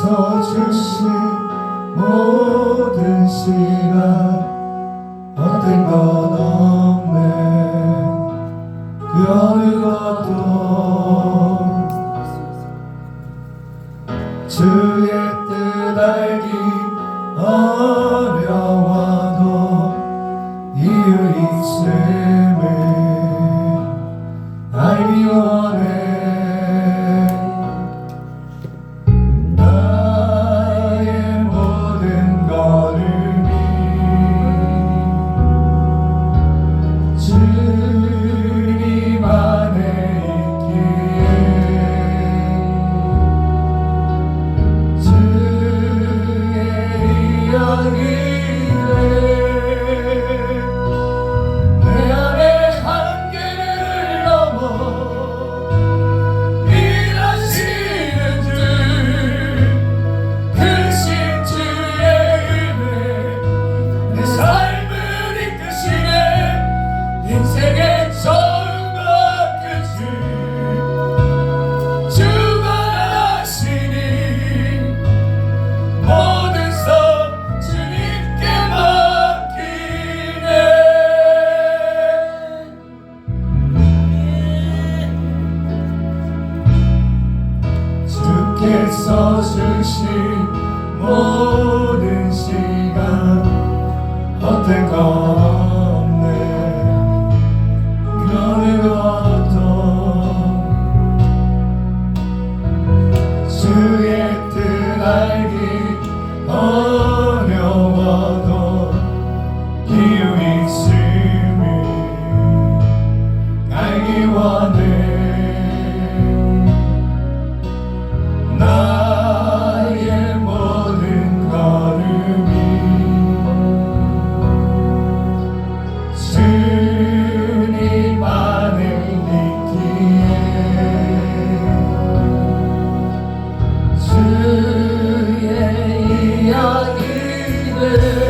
서주신 모든 시간 어떤 건 없네. 그 어느 것도 주의 뜻 알기 어려워도 이유 있을 서주신 모든 시간 헛된 것 Thank you.